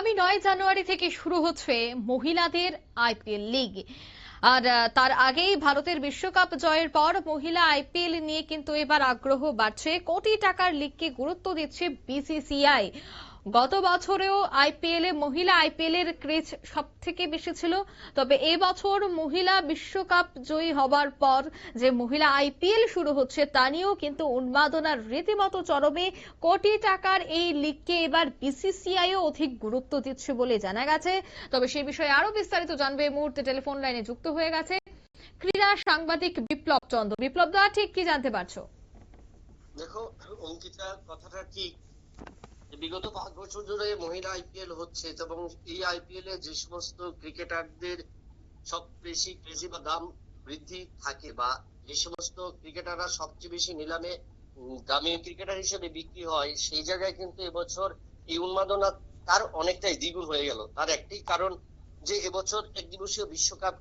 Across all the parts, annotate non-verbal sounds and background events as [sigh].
আগামী নয় জানুয়ারি থেকে শুরু হচ্ছে মহিলাদের আইপিএল লিগ। আর তার আগেই ভারতের বিশ্বকাপ জয়ের পর মহিলা আইপিএল নিয়ে কিন্তু এবার আগ্রহ বাড়ছে। কোটি টাকার লিগকে গুরুত্ব দিচ্ছে বিসিসিআই। গত বছরেও আইপিএল এ মহিলা আইপিএল এর ক্রেজ সব থেকে বেশি ছিল। তবে এবছর মহিলা বিশ্বকাপ জয়ী হবার পর যে মহিলা আইপিএল শুরু হচ্ছে তা নিয়েও কিন্তু উন্মাদনার রীতিমতো চরমে কোটি টাকার এই লিগকে এবার বিসিসিআইও অধিক গুরুত্ব দিচ্ছে বলে জানা গেছে। তবে সেই বিষয়ে আরও বিস্তারিত জানবে এই মুহূর্তে টেলিফোন লাইনে যুক্ত হয়ে গেছে ক্রীড়া সাংবাদিক বিপ্লব চন্দ্র। বিপ্লব দা, ঠিক কি জানতে পারছ? দেখো, অঙ্কিতা, কথাটা ঠিক। বিগত পাঁচ বছর ধরে মহিলা আইপিএল হচ্ছে, এবং এই আইপিএল এ যে সমস্ত ক্রিকেটারদের সব বেশি ক্রেজি বা দাম বৃদ্ধি থাকে বা যে সমস্ত ক্রিকেটাররা সবচেয়ে বেশি নিলামে দামি ক্রিকেটার হিসেবে বিক্রি হয়, সেই জায়গায় কিন্তু এবছর এই উন্মাদনা তার অনেকটাই দ্বিগুণ হয়ে গেল। তার একটি কারণ যে এবছর এক দিবসীয় বিশ্বকাপ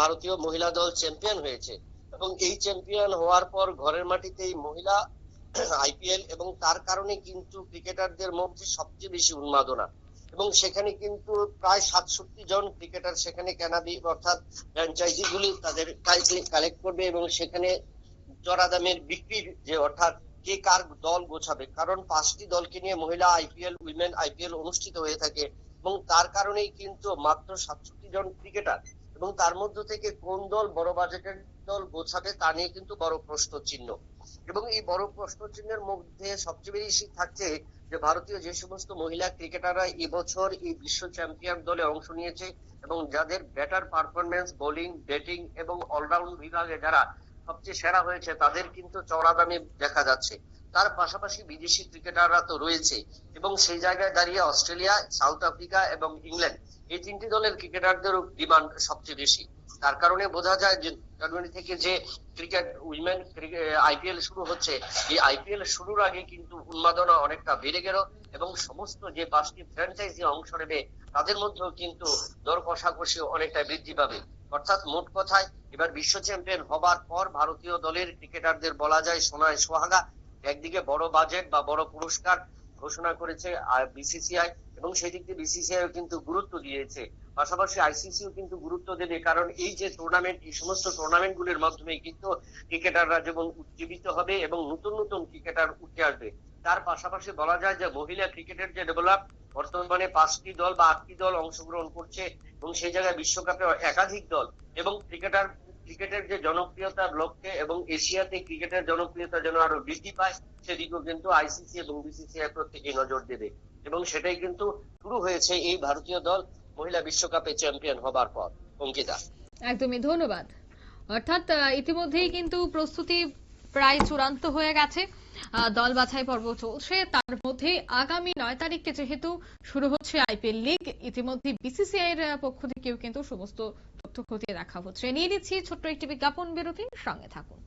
ভারতীয় মহিলা দল চ্যাম্পিয়ন হয়েছে, এবং এই চ্যাম্পিয়ন হওয়ার পর ঘরের মাটিতেই মহিলা [clears throat] আইপিএল এবং তার কারণে কিন্তু ক্রিকেটারদের মধ্যে সবচেয়ে বেশি উন্মাদনা। এবং সেখানে কিন্তু প্রায় সাতষট্টি জন ক্রিকেটার সেখানে কেনাবি অর্থাৎ ফ্র্যাঞ্চাইজি গুলি তাদের কালেক্ট করবে এবং সেখানে চড়া দামের বিক্রির যে অর্থাৎ কে কার দল গোছাবে। কারণ পাঁচটি দলকে নিয়ে মহিলা আইপিএল উইমেন আইপিএল অনুষ্ঠিত হয়ে থাকে এবং তার কারণেই কিন্তু মাত্র সাতষট্টি জন ক্রিকেটার। এবং তার মধ্য থেকে কোন দল বড় বাজেটের দল গোছাবে তা নিয়ে কিন্তু বড় প্রশ্ন চিহ্ন এবং এই বড় প্রশ্ন চিহ্নের মধ্যে সবচেয়ে বেশি থাকছে যে ভারতীয় যে সমস্ত মহিলা ক্রিকেটাররা এবছর এই বিশ্ব চ্যাম্পিয়ন দলে অংশ নিয়েছে এবং যাদের ব্যাটার পারফরমেন্স বোলিং ব্যাটিং এবং অলরাউন্ড বিভাগে যারা সবচেয়ে সেরা হয়েছে তাদের কিন্তু চড়া দামে দেখা যাচ্ছে। তার পাশাপাশি বিদেশি ক্রিকেটাররা তো রয়েছে। এবং সেই জায়গায় দাঁড়িয়ে অস্ট্রেলিয়া, সাউথ আফ্রিকা এবং ইংল্যান্ড এই তিনটি দলের ক্রিকেটারদেরও ডিমান্ড সবচেয়ে বেশি। তার কারণে বোঝা যায় যে জানুয়ারি থেকে যে ক্রিকেট, উইমেন আইপিএল শুরু হচ্ছে, এই আইপিএল শুরুর আগে কিন্তু উন্মাদনা অনেকটা বেড়ে গেল এবং সমস্ত যে পাঁচটি ফ্র্যাঞ্চাইজি অংশ নেবে, তাদের মধ্যেও কিন্তু দর কষাকষি অনেকটা বৃদ্ধি পাবে। অর্থাৎ মোট কথায়, এবার বিশ্ব চ্যাম্পিয়ন হবার পর ভারতীয় দলের ক্রিকেটারদের বলা যায় সোনায় সোহাগা। একদিকে বড় বাজেট বা বড় পুরস্কার ঘোষণা করেছে আর বিসিসিআই এবং সেই দিক দিয়ে বিসিসিআই কিন্তু গুরুত্ব দিয়েছে। পাশাপাশি আইসিসিও কিন্তু গুরুত্ব দেবে কারণ এই যে টুর্নামেন্ট এই সমস্ত টুর্নামেন্ট গুলির মাধ্যমে কিন্তু ক্রিকেটাররা যেমন উজ্জীবিত হবে এবং নতুন নতুন ক্রিকেটার উঠে আসবে। তার পাশাপাশি বলা যায় যে মহিলা ক্রিকেটের যে ডেভেলপ বর্তমানে পাঁচটি দল বা আটটি দল অংশগ্রহণ করছে এবং সেই জায়গায় বিশ্বকাপে একাধিক দল এবং ক্রিকেটার ক্রিকেটের যে জনপ্রিয়তার লক্ষ্যে এবং এশিয়াতে ক্রিকেটের জনপ্রিয়তা যেন আরও বৃদ্ধি পায়, সেদিকেও কিন্তু আইসিসি এবং বিসিসিআই প্রত্যেকেই নজর দেবে। এবং সেটাই কিন্তু শুরু হয়েছে এই ভারতীয় দল মহিলা বিশ্বকাপে চ্যাম্পিয়ন হবার পর। অঙ্কিতা। একদমই, ধন্যবাদ। অর্থাৎ ইতিমধ্যেই কিন্তু প্রস্তুতি প্রায় চূড়ান্ত হয়ে গেছে। দল বাছাই পর্ব চলছে। তার মধ্যে আগামী নয় তারিখকে যেহেতু শুরু হচ্ছে আইপিএল লিগ ইতিমধ্যে বিসিসিআই এর পক্ষ থেকেও কিন্তু সমস্ত তথ্য খতিয়ে দেখা হচ্ছে নিয়ে নিচ্ছি ছোট্ট একটি বিজ্ঞাপন বিরতির সঙ্গে থাকুন।